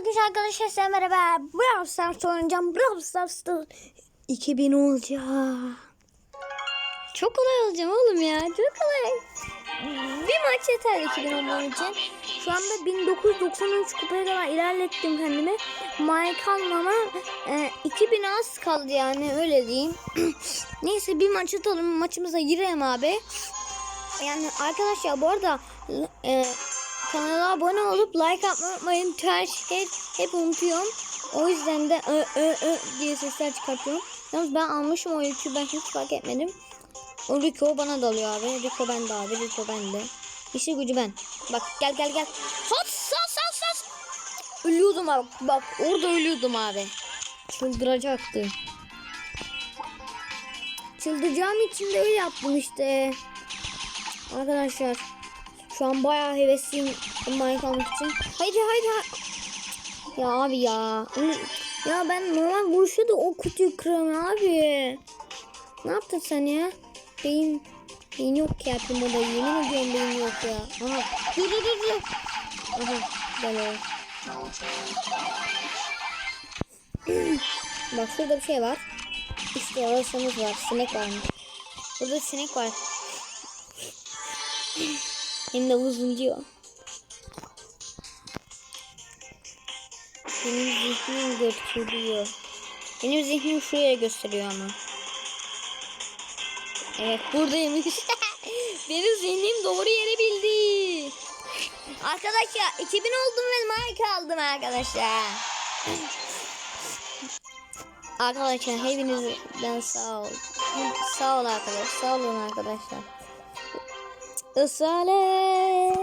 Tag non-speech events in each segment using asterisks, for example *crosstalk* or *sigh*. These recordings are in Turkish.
Bugün arkadaşlar size merhaba. Brawl Stars oynayacağım. Brawl Stars'ta 2000 olacak. Çok kolay olacağım oğlum ya. Çok kolay. Bir maç yeter 2000 olmam için. Şu anda 1993 kupaya kadar ilerlettim kendimi. Mike almama e, 2000 az kaldı yani öyle diyeyim. *clears throat* Neyse bir maç atalım. Maçımıza girelim abi. Yani arkadaşlar bu arada e, kanala abone olup like atmayı unutmayın. Ters hep, hep unutuyorum. O yüzden de ö, ö, ö diye sesler çıkartıyorum. Yalnız ben almışım o yükü ben hiç fark etmedim. O Rico bana dalıyor abi. Rico bende abi. Rico bende. İşi gücü ben. Bak gel gel gel. Sat sat sat sat. Ölüyordum abi. Bak orada ölüyordum abi. Çıldıracaktı. Çıldıracağım için de öyle yaptım işte. Arkadaşlar şu an bayağı hevesliyim Minecraft için. Haydi haydi. Ya abi ya. Ya ben normal vuruşa da o kutuyu kırıyorum abi. Ne yaptın sen ya? Beyin, beyin yok ya Primo'da. Yemin ediyorum beyin yok ya. Aha. Dur dur dur. Aha. O. *clears throat* Bak şurada bir şey var. İşte orasımız var. Sinek varmış. Burada sinek var. Hem de uzun diyor. Benim zihnim gösteriyor. Benim zihnim şuraya gösteriyor ama. Evet buradaymış. *laughs* Benim zihnim doğru yere bildi. Arkadaşlar 2000 oldum ve marka aldım arkadaşlar. Arkadaşlar hepinizden sağ ol. Sağ ol arkadaşlar. Sağ olun arkadaşlar. Isale.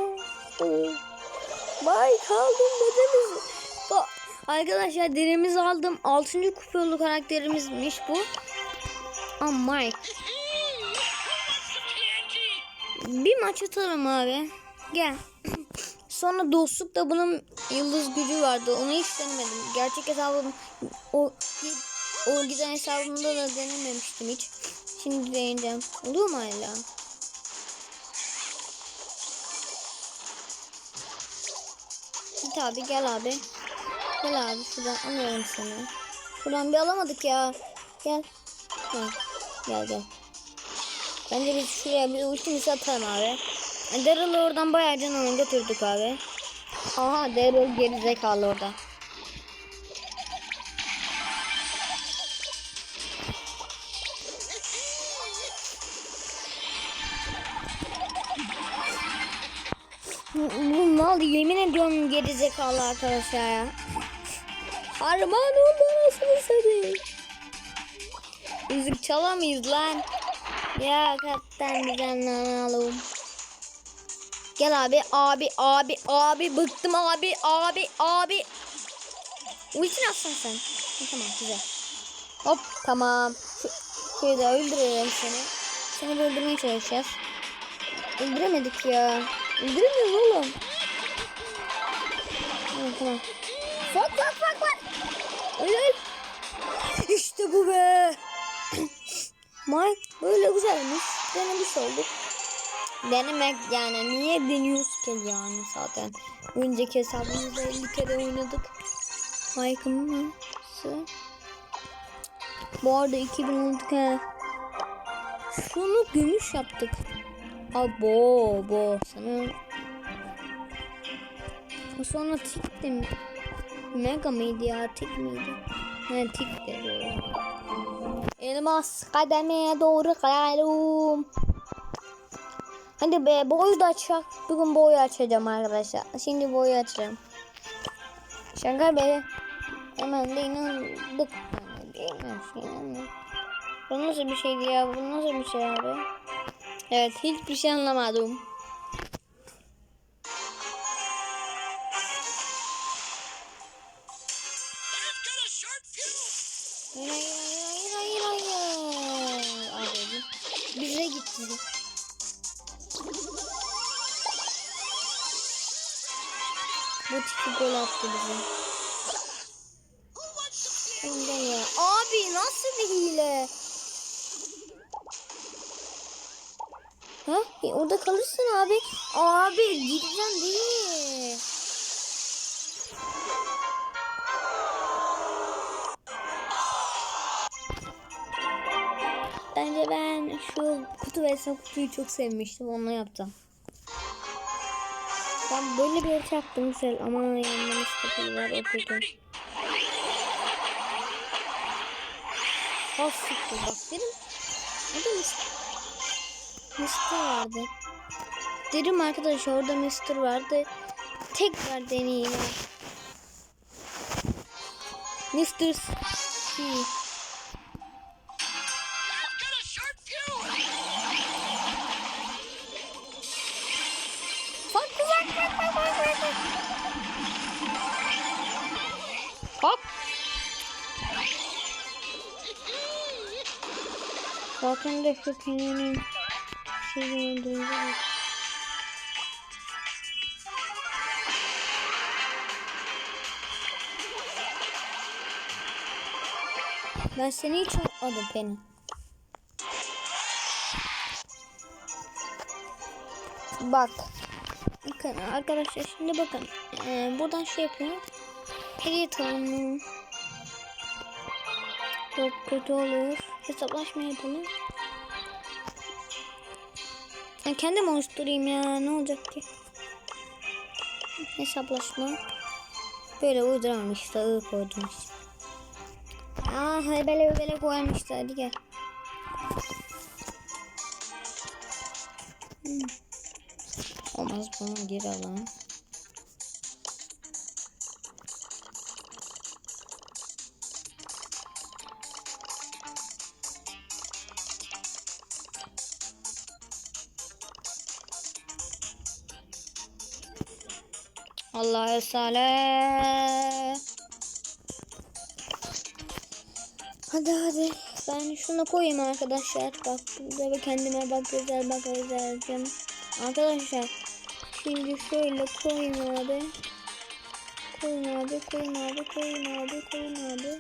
Bay kaldım dedemiz. Bak arkadaşlar derimizi aldım. 6. kupalı karakterimizmiş bu. Ama Mike. Bir maç atalım abi. Gel. *clears throat* Sonra dostlukta bunun yıldız gücü vardı. Onu hiç denemedim. Gerçek hesabım o o giden hesabımda da denememiştim hiç. Şimdi deneyeceğim. Oluyor mu hala? Git abi gel abi. Gel abi şuradan alıyorum seni. Şuradan bir alamadık ya. Gel. Ha, gel gel. Bence biz şuraya bir ultimizi atalım abi. Daryl'ı oradan bayağı canını götürdük abi. Aha Daryl geri zekalı orada. Mal yemin ediyorum geri zekalı arkadaşlar ya. Harman oldu anasını satayım. Müzik çalamayız lan. Ya kaptan bizden alalım. Gel abi abi abi abi bıktım abi abi abi. Ultin atsan sen. Tamam güzel. Hop tamam. Şu, şöyle de öldürelim seni. Seni öldürmeye çalışacağız. Öldüremedik ya. Öldüremiyoruz oğlum. Tamam tamam. Bak bak bak bak. Öl. İşte bu be. *clears throat* Mike böyle güzelmiş. Denemiş olduk. Denemek yani niye deniyoruz ki yani zaten. Önceki hesabımızda 50 kere oynadık. Mike'ın nasıl? Bu arada 2000 olduk he. Şunu gümüş yaptık. Abo bo sana Sonra tik de mi? Mega mıydı ya tik miydi? Ne tik de. Elmas kademeye doğru kayalım. Hadi be boyu da açacak. Bugün boyu açacağım arkadaşlar. Şimdi boyu açacağım. Şaka be. Hemen de inandık. Bu nasıl bir şeydi ya? Bu nasıl bir şey abi? Evet hiçbir şey anlamadım. Hayır hayır hayır hayır hayır. Abi bize gitti. Bu tipi gol attı bize. Abi nasıl bir hile? Ha? E, orada kalırsın abi. Abi gideceğim değil mi? Şu kutu ve kutuyu çok sevmiştim. Onu yaptım. Ben böyle bir yarış yaptım güzel ama yanlış takılar o kötü. Ha siktir bak dedim. Orada Mr. Mr. vardı. Dedim arkadaş orada Mr. vardı. Tekrar deneyeyim. Mr. C. Zaten de şu Penny'nin şeyini öldürüyor. Ben seni hiç unutmadım Penny. Bak. Bakın arkadaşlar şimdi bakın. Ee, buradan şey yapıyorum. Peri atalım. Çok kötü olur. Hesaplaşma yapalım. Ben kendim oluşturayım ya. Ne olacak ki? Hesaplaşma. Böyle uyduramam işte. I koydum işte. Aa hebele hebele koyalım işte. Hadi gel. Hmm. Olmaz bunu geri alalım. Allah'a sale. Hadi hadi. Ben şunu koyayım arkadaşlar. Bak burada ve kendime bak güzel bak güzelcim. Arkadaşlar şimdi şöyle koyun abi. Koyun abi, koyun abi, koyun abi, koyun abi.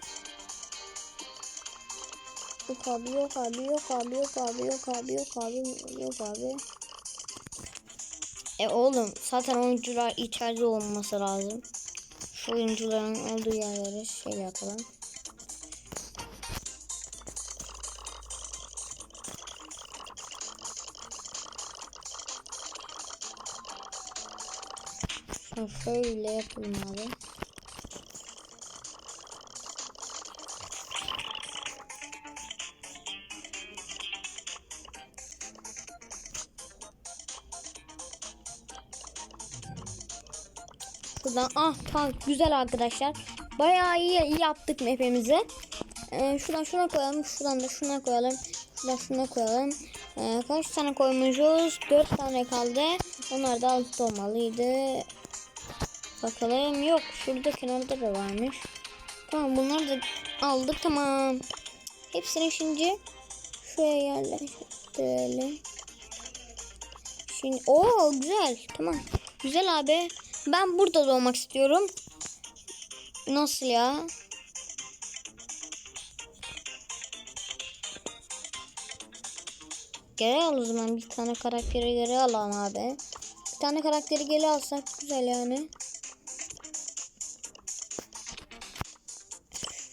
Yok abi, yok abi, yok abi, yok abi, yok abi, yok abi, yok abi. E oğlum zaten oyuncular içeride olması lazım. Şu oyuncuların olduğu yerlere şey yapalım. Şöyle yapalım abi. Şuradan ah tamam güzel arkadaşlar. Bayağı iyi yaptık map'imizi. Ee, şuradan şuna koyalım. Şuradan da şuna koyalım. Şuradan şuna koyalım. Ee, kaç tane koymuşuz? 4 tane kaldı. Onlar da altta olmalıydı. Bakalım. Yok. Şurada kenarda da varmış. Tamam bunları da aldık. Tamam. Hepsini şimdi şuraya yerleştirelim. Şimdi o güzel. Tamam. Güzel abi. Ben burada doğmak istiyorum. Nasıl ya? Geri al o zaman bir tane karakteri geri alalım abi. Bir tane karakteri geri alsak güzel yani.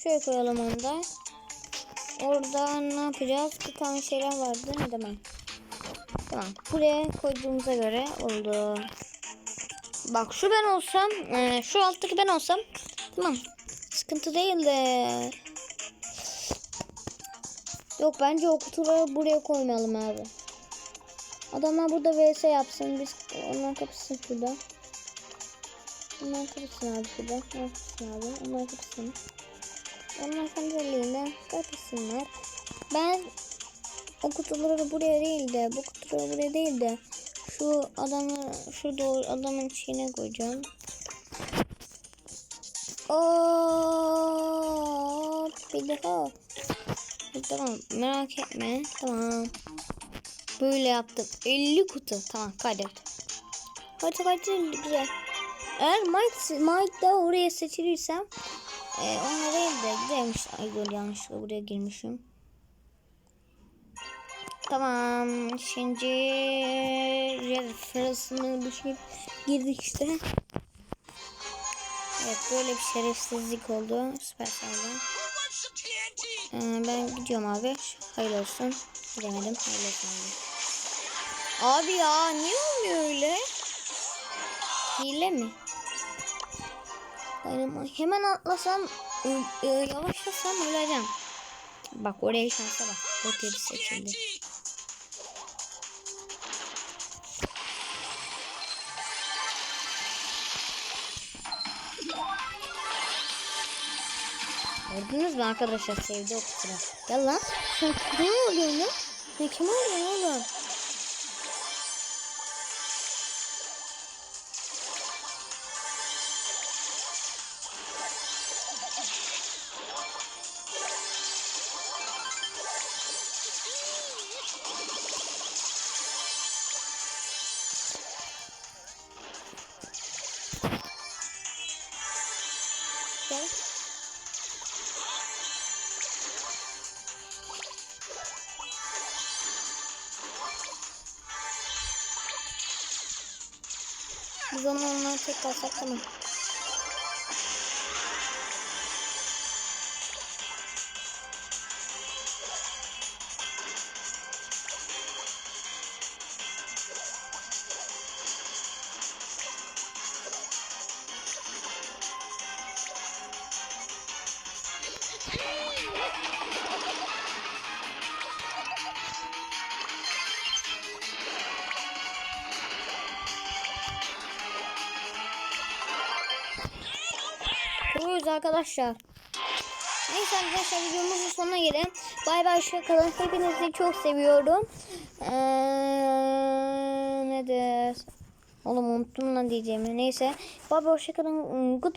Şöyle koyalım onu da. Orada ne yapacağız? Bir tane şeyler vardı. Ne demek? Tamam. Buraya koyduğumuza göre oldu. Bak şu ben olsam, e, şu alttaki ben olsam tamam. Sıkıntı değil de. Yok bence o kutuları buraya koymayalım abi. Adamlar burada vs yapsın. Biz onlar kapışsın şurada. Onlar kapışsın abi şurada. Onlar kapışsın abi. Onlar kapışsın. Onlar kendiliğinden kapışsınlar. Ben o kutuları buraya değil de bu kutuları buraya değil de şu adamı şurada adamın içine koyacağım. Oo, bir daha. Tamam merak etme. Tamam. Böyle yaptım. 50 kutu. Tamam kaydet. Hadi hadi güzel. Eğer Mike, Mike da oraya seçilirsem e, değil de güzelmiş. Ay yanlışlıkla buraya girmişim. Tamam. Şimdi sırasını düşünüp girdik işte. Evet böyle bir şerefsizlik oldu. Süper sağlam. Ee, ben gidiyorum abi. Hayırlı olsun. Gidemedim. Öyle kaldı. Abi ya niye olmuyor öyle? Hile mi? Benim hemen atlasam yavaşlasam öleceğim. Bak oraya şansa bak. Bot yeri seçildi. Gördünüz mü arkadaşlar sevdi o sıra. Gel lan. Ne oluyor lan? Ne kim oluyor oğlum? Tek kalsak. Kuruyoruz arkadaşlar. Neyse arkadaşlar videomuzun sonuna gelelim. Bay bay hoşça kalın. Hepinizi çok seviyorum. Ee, nedir? Oğlum unuttum lan diyeceğimi. Neyse. Bay bay hoşça kalın. Goodbye.